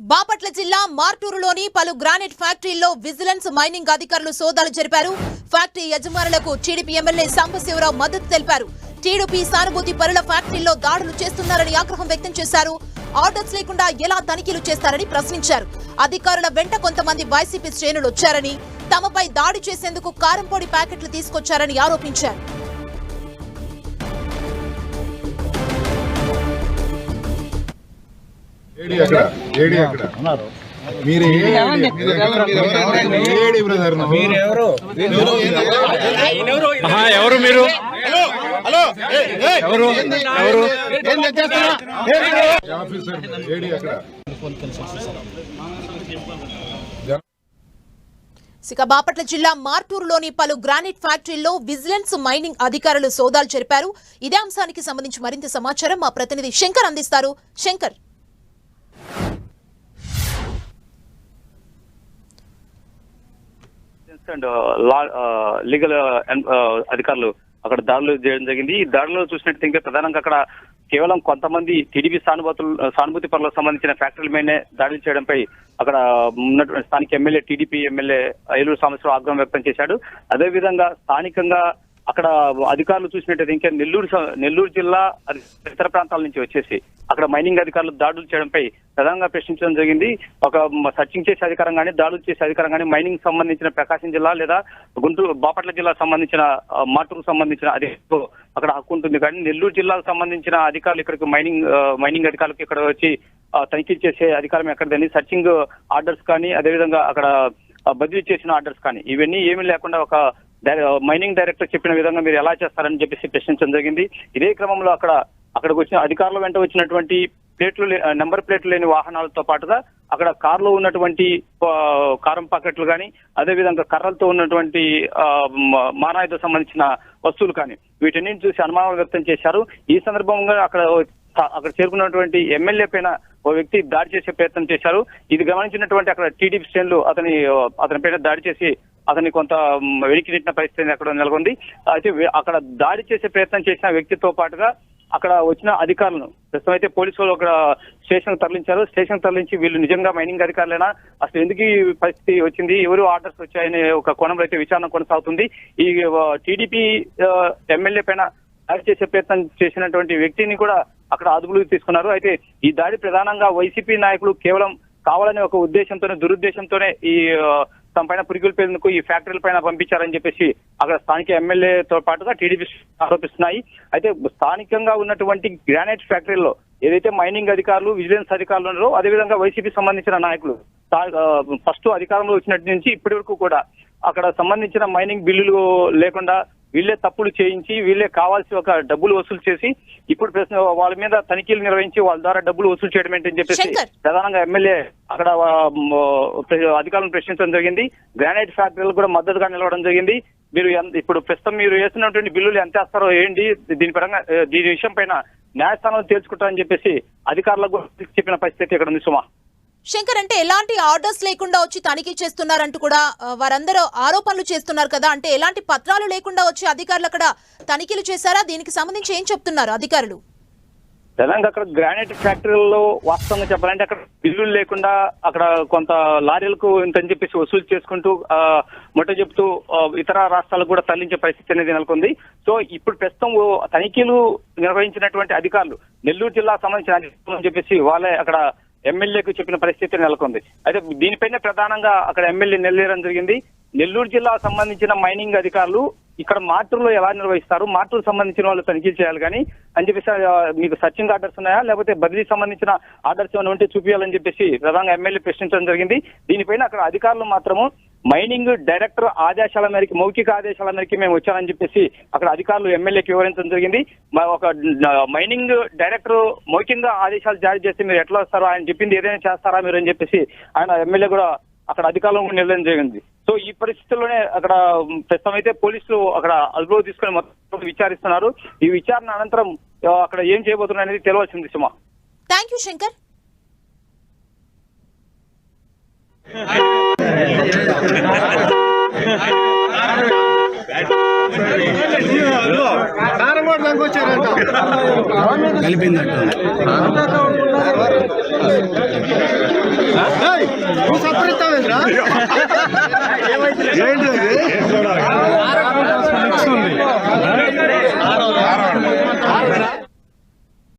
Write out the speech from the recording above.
బాపట్ల జిల్లా మార్టూరులోని పలు గ్రానైట్ ఫ్యాక్టరీల్లో విజిలెన్స్ మైనింగ్ అధికారులు సోదాలు జరిపారు. ఫ్యాక్టరీ యజమానులకు టీడీపీ ఎమ్మెల్యే సాంబశివరావు మద్దతు తెలిపారు. టీడీపీ సానుభూతి పరుల ఫ్యాక్టరీల్లో దాడులు చేస్తున్నారని ఆగ్రహం వ్యక్తం చేశారు. ఆర్డర్స్ లేకుండా ఎలా తనిఖీలు చేస్తారని ప్రశ్నించారు. అధికారుల వెంట కొంతమంది వైసీపీ శ్రేణులు వచ్చారని తమపై దాడి చేసేందుకు కారంపొడి ప్యాకెట్లు తీసుకొచ్చారని ఆరోపించారు. ఏడి అక్కడ? ఏడి అక్కడ? మీరు ఏడి? ఏడి బ్రదర్ ఎవరు? మీరు ఎవరు? ఎవరు? ఆఫీసర్? ఏడి అక్కడ? ఇక బాపట్ల జిల్లా మార్టూరులోని పలు గ్రానైట్ ఫ్యాక్టరీల్లో విజిలెన్స్ మైనింగ్ అధికారులు సోదాలు జరిపారు. ఇదే అంశానికి సంబంధించి మరింత సమాచారం మా ప్రతినిధి శంకర్ అందిస్తారు. శంకర్. అండ్ లా లీగల్ అధికారులు అక్కడ దాడులు చేయడం జరిగింది. ఈ దాడులో చూసినట్టు ఇంకా ప్రధానంగా అక్కడ కేవలం కొంతమంది టీడీపీ సానుభూతులు సానుభూతి పనులకు సంబంధించిన ఫ్యాక్టరీల మీదనే దాడులు చేయడంపై అక్కడ ఉన్నటువంటి స్థానిక MLA TDP MLA Eluru Sambasivarao ఆగ్రహం వ్యక్తం చేశాడు. అదేవిధంగా స్థానికంగా అక్కడ అధికారులు చూసినట్టయితే ఇంకా నెల్లూరు నెల్లూరు జిల్లా అది ఇతర ప్రాంతాల నుంచి వచ్చేసి అక్కడ మైనింగ్ అధికారులు దాడులు చేయడంపై ప్రధానంగా ప్రశ్నించడం జరిగింది. ఒక సర్చింగ్ చేసే అధికారం కానీ దాడులు చేసే అధికారం కానీ మైనింగ్ సంబంధించిన ప్రకాశం జిల్లా లేదా గుంటూరు బాపట్ల జిల్లా సంబంధించిన మాటూరుకు సంబంధించిన అది అక్కడ హక్కు ఉంటుంది. కానీ నెల్లూరు జిల్లాకు సంబంధించిన అధికారులు ఇక్కడికి మైనింగ్ మైనింగ్ అధికారులకు ఇక్కడ వచ్చి తనిఖీ చేసే అధికారం ఎక్కడదని సర్చింగ్ ఆర్డర్స్ కానీ అదేవిధంగా అక్కడ బదిలీ చేసిన ఆర్డర్స్ కానీ ఇవన్నీ ఏమీ లేకుండా ఒక మైనింగ్ డైరెక్టర్ uh, చెప్పిన విధంగా మీరు ఎలా చేస్తారని చెప్పేసి ప్రశ్నించడం జరిగింది. ఇదే క్రమంలో అక్కడ అక్కడికి వచ్చిన అధికారుల వెంట వచ్చినటువంటి ప్లేట్లు నెంబర్ ప్లేట్లు uh, లేని వాహనాలతో పాటుగా అక్కడ కారులో ఉన్నటువంటి కారం పాకెట్లు కానీ అదేవిధంగా కర్రలతో ఉన్నటువంటి ఆ, సంబంధించిన వస్తువులు కానీ వీటన్నింటి చూసి అనుమానం వ్యక్తం చేశారు. ఈ సందర్భంగా అక్కడ అక్కడ చేరుకున్నటువంటి ఎమ్మెల్యే పైన ఓ వ్యక్తి దాడి చేసే ప్రయత్నం చేశారు. ఇది గమనించినటువంటి అక్కడ టీడీపీ శ్రేణులు అతని అతని పైన దాడి చేసి అతన్ని కొంత వెలికి నెట్టిన పరిస్థితి అక్కడ నెలకొంది. అయితే అక్కడ దాడి చేసే ప్రయత్నం చేసిన వ్యక్తితో పాటుగా అక్కడ వచ్చిన అధికారులను ప్రస్తుతం అయితే పోలీసు వాళ్ళు అక్కడ స్టేషన్ తరలించారు. స్టేషన్ తరలించి వీళ్ళు నిజంగా మైనింగ్ అధికారులైనా? అసలు ఎందుకు ఈ పరిస్థితి వచ్చింది? ఎవరు ఆర్డర్స్ వచ్చాయనే ఒక కోణంలో అయితే విచారణ కొనసాగుతుంది. ఈ టీడీపీ ఎమ్మెల్యే పైన దాడి చేసే ప్రయత్నం చేసినటువంటి వ్యక్తిని కూడా అక్కడ అదుపులోకి తీసుకున్నారు. అయితే ఈ దాడి ప్రధానంగా వైసీపీ నాయకులు కేవలం కావాలనే ఒక ఉద్దేశంతోనే దురుద్దేశంతోనే ఈ తమ పైన పురుగులు పేరుకు ఈ ఫ్యాక్టరీల పైన పంపించారని చెప్పేసి అక్కడ స్థానిక ఎమ్మెల్యేతో పాటుగా టీడీపీ ఆరోపిస్తున్నాయి. అయితే స్థానికంగా ఉన్నటువంటి గ్రానైట్ ఫ్యాక్టరీలో ఏదైతే మైనింగ్ అధికారులు విజిలెన్స్ అధికారులు ఉన్నారో అదేవిధంగా వైసీపీ సంబంధించిన నాయకులు ఫస్ట్ అధికారంలో వచ్చినట్టు నుంచి ఇప్పటి వరకు కూడా అక్కడ సంబంధించిన మైనింగ్ బిల్లులు లేకుండా వీళ్ళే తప్పులు చేయించి వీళ్ళే కావాల్సి ఒక డబ్బులు వసూలు చేసి ఇప్పుడు ప్రశ్న వాళ్ళ మీద తనిఖీలు నిర్వహించి వాళ్ళ ద్వారా డబ్బులు వసూలు చేయడం ఏంటని చెప్పేసి. ప్రధానంగా ఎమ్మెల్యే అక్కడ అధికారులను ప్రశ్నించడం జరిగింది. గ్రానైట్ ఫ్యాక్టరీలకు కూడా మద్దతుగా నిలవడం జరిగింది. మీరు ఇప్పుడు ప్రస్తుతం మీరు వేస్తున్నటువంటి బిల్లులు ఎంత వేస్తారో ఏంటి దీని పరంగా దీని విషయం పైన న్యాయస్థానంలో తేల్చుకుంటారని చెప్పేసి అధికారులకు చెప్పిన పరిస్థితి ఇక్కడ ఉంది సుమా? శంకర్ అంటే ఎలాంటి ఆర్డర్స్ లేకుండా వచ్చి తనిఖీ చేస్తున్నారంటూ కూడా వారందరూ ఆరోపణలు చేస్తున్నారు కదా. అంటే ఎలాంటి పత్రాలు లేకుండా వచ్చి అధికారులు అక్కడ తనిఖీలు చేశారా? దీనికి సంబంధించి ఏం చెప్తున్నారు అధికారులు? తెలంగాణ అక్కడ గ్రానైట్ ఫ్యాక్టరీలో వాస్తవంగా చెప్పాలంటే అక్కడ బిల్లులు లేకుండా అక్కడ కొంత లారీలకు ఇంత అని చెప్పేసి వసూలు చేసుకుంటూ ఆ, మొట్ట చెప్తూ ఇతర రాష్ట్రాలకు కూడా తరలించే పరిస్థితి అనేది నెలకొంది. సో ఇప్పుడు ప్రస్తుతం తనిఖీలు నిర్వహించినటువంటి అధికారులు నెల్లూరు జిల్లా సంబంధించిన అధికారులు అని చెప్పేసి వాళ్ళే అక్కడ ఎమ్మెల్యేకు చెప్పిన పరిస్థితి నెలకొంది. అయితే దీనిపైన ప్రధానంగా అక్కడ ఎమ్మెల్యే నెల్లేరడం జరిగింది. నెల్లూరు జిల్లా సంబంధించిన మైనింగ్ అధికారులు ఇక్కడ మార్టూరులో ఎలా నిర్వహిస్తారు? మార్టూరు సంబంధించిన వాళ్ళు తనిఖీ చేయాలి కానీ అని చెప్పేసి మీకు సర్చింగ్ ఆర్డర్స్ ఉన్నాయా? లేకపోతే బదిలీ సంబంధించిన ఆర్డర్స్ ఏమైనా ఉంటే చూపించాలని చెప్పేసి ప్రధానంగా ఎమ్మెల్యే ప్రశ్నించడం జరిగింది. దీనిపైన అక్కడ అధికారులు మాత్రము మైనింగ్ డైరెక్టర్ ఆదేశాల మేరకు మౌఖిక ఆదేశాల మేరకు మేము వచ్చామని చెప్పేసి అక్కడ అధికారులు ఎమ్మెల్యేకి వివరించడం జరిగింది. ఒక మైనింగ్ డైరెక్టర్ మౌఖికంగా ఆదేశాలు జారీ చేస్తే మీరు ఎట్లా వస్తారో ఆయన చెప్పింది ఏదైనా చేస్తారా మీరు అని చెప్పేసి ఆయన ఎమ్మెల్యే కూడా అక్కడ అధికారులను నిర్ణయం జరిగింది. సో ఈ పరిస్థితుల్లోనే అక్కడ ప్రస్తుతం అయితే పోలీసులు అక్కడ అదుపులో తీసుకొని మొత్తం విచారిస్తున్నారు. ఈ విచారణ అనంతరం అక్కడ ఏం చేయబోతున్నారు అనేది తెలియాల్సింది సుమా థ్యాంక్ యూ శంకర్ కలిపిందంట నువ్వు సపరిస్తావేంద్రా ఏంటి